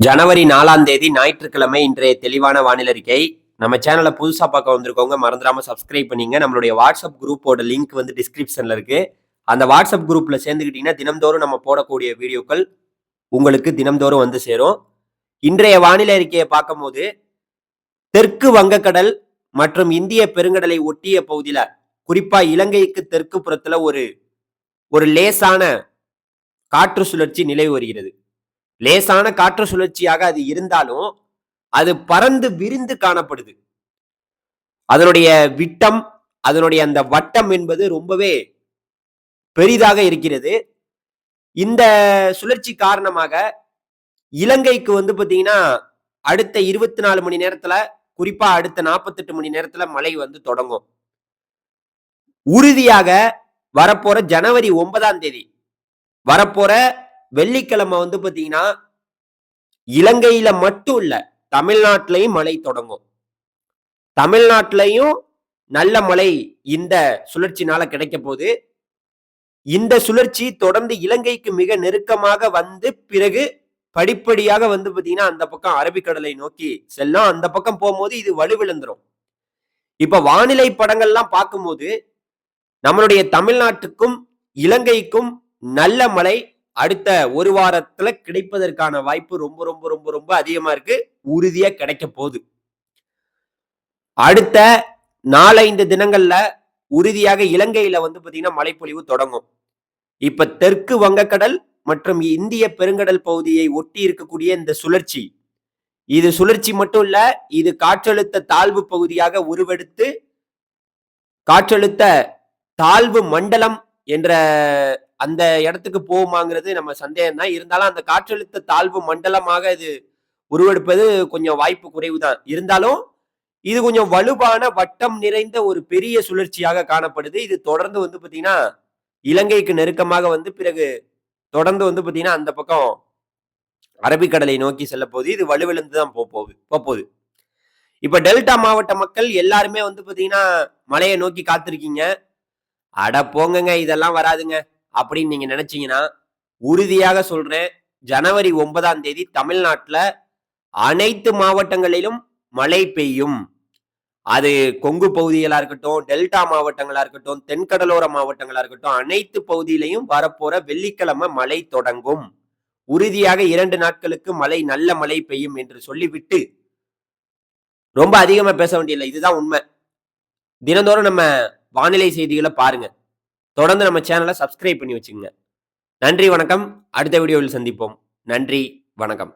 ஜனவரி நாலாம் தேதி ஞாயிற்றுக்கிழமை இன்றைய தெளிவான வானிலை அறிக்கை. நம்ம சேனலை புதுசாக பார்க்க வந்திருக்கவங்க மறந்துடாம சப்ஸ்கிரைப் பண்ணிங்க. நம்மளுடைய வாட்ஸ்அப் குரூப்போட லிங்க் வந்து டிஸ்கிரிப்ஷனில் இருக்குது அந்த வாட்ஸ்அப் குரூப்பில் சேர்ந்துக்கிட்டிங்கன்னா தினம்தோறும் நம்ம போடக்கூடிய வீடியோக்கள் உங்களுக்கு தினம்தோறும் வந்து சேரும். இன்றைய வானிலை அறிக்கையை பார்க்கும்போது தெற்கு வங்கக்கடல் மற்றும் இந்திய பெருங்கடலை ஒட்டிய பகுதியில் குறிப்பாக இலங்கைக்கு தெற்கு புறத்தில் ஒரு ஒரு லேசான காற்று சுழற்சி நிலவி வருகிறது. லேசான காற்று சுழற்சியாக அது இருந்தாலும் அது பறந்து விரிந்து காணப்படுது. அதனுடைய விட்டம் அதனுடைய அந்த வட்டம் என்பது ரொம்பவே பெரிதாக இருக்கிறது. இந்த சுழற்சி காரணமாக இலங்கைக்கு வந்து பார்த்தீங்கன்னா அடுத்த இருபத்தி நாலு மணி நேரத்துல குறிப்பா அடுத்த நாற்பத்தெட்டு மணி நேரத்துல மழை வந்து தொடங்கும். உறுதியாக வரப்போற ஜனவரி ஒன்பதாம் தேதி வரப்போற வெள்ளிக்கிழமை வந்து பார்த்தீங்கன்னா இலங்கையில மட்டும் இல்லை தமிழ்நாட்டிலையும் மழை தொடங்கும். தமிழ்நாட்டிலையும் நல்ல மழை இந்த சுழற்சினால கிடைக்க போது இந்த சுழற்சி தொடர்ந்து இலங்கைக்கு மிக நெருக்கமாக வந்து பிறகு படிப்படியாக வந்து பார்த்தீங்கன்னா அந்த பக்கம் அரபிக்கடலை நோக்கி செல்லும். அந்த பக்கம் போகும்போது இது வலுவிழந்துரும் இப்ப வானிலை படங்கள்லாம் பார்க்கும்போது நம்மளுடைய தமிழ்நாட்டுக்கும் இலங்கைக்கும் நல்ல மழை அடுத்த ஒரு வாரத்துல கிடைப்பதற்கான வாய்ப்பு ரொம்ப ரொம்ப ரொம்ப ரொம்ப அதிகமா இருக்கு. உறுதியா கிடைக்க போகுது. அடுத்த நாலஞ்சு தினங்கள்ல உறுதியாக இலங்கையில வந்து பாத்தீங்கன்னா மழைப்பொழிவு தொடங்கும். இப்ப தெற்கு வங்கக்கடல் மற்றும் இந்திய பெருங்கடல் பகுதியை ஒட்டி இருக்கக்கூடிய இந்த சுழற்சி. இது சுழற்சி மட்டும் இல்ல இது காற்றழுத்த தாழ்வு பகுதியாக உருவெடுத்து காற்றழுத்த தாழ்வு மண்டலம் என்ற அந்த இடத்துக்கு போகுமாங்கிறது நம்ம சந்தேகம் தான் இருந்தாலும் அந்த காற்றழுத்த தாழ்வு மண்டலமாக இது உருவெடுப்பது கொஞ்சம் வாய்ப்பு குறைவு தான் இருந்தாலும் இது கொஞ்சம் வலுவான வட்டம் நிறைந்த ஒரு பெரிய சுழற்சியாக காணப்படுது. இது தொடர்ந்து வந்து பார்த்தீங்கன்னா இலங்கைக்கு நெருக்கமாக வந்து பிறகு தொடர்ந்து வந்து பார்த்தீங்கன்னா அந்த பக்கம் அரபிக்கடலை நோக்கி செல்ல போகுது இது வலுவிழந்து தான் போகுது போகுது இப்போ டெல்டா மாவட்ட மக்கள் எல்லாருமே வந்து பார்த்தீங்கன்னா மலையை நோக்கி காத்திருக்கீங்க. அட போங்கங்க இதெல்லாம் வராதுங்க. அப்படின்னு நீங்க நினைச்சீங்கன்னா உறுதியாக சொல்றேன். ஜனவரி ஒன்பதாம் தேதி தமிழ்நாட்டில் அனைத்து மாவட்டங்களிலும் மழை பெய்யும். அது கொங்கு பகுதிகளாக இருக்கட்டும் டெல்டா மாவட்டங்களாக இருக்கட்டும் தென்கடலோர மாவட்டங்களாக இருக்கட்டும் அனைத்து பகுதியிலையும் வரப்போற வெள்ளிக்கிழமை மழை தொடங்கும். உறுதியாக இரண்டு நாட்களுக்கு மழை நல்ல மழை பெய்யும் என்று சொல்லிவிட்டு ரொம்ப அதிகமாக பேச வேண்டியதில்லை. இதுதான் உண்மை. தினந்தோறும் நம்ம வானிலை செய்திகளை பாருங்க. தொடர்ந்து நம்ம சேனலை சப்ஸ்கிரைப் பண்ணி வச்சுக்கோங்க. நன்றி வணக்கம். அடுத்த வீடியோவில் சந்திப்போம். நன்றி வணக்கம்.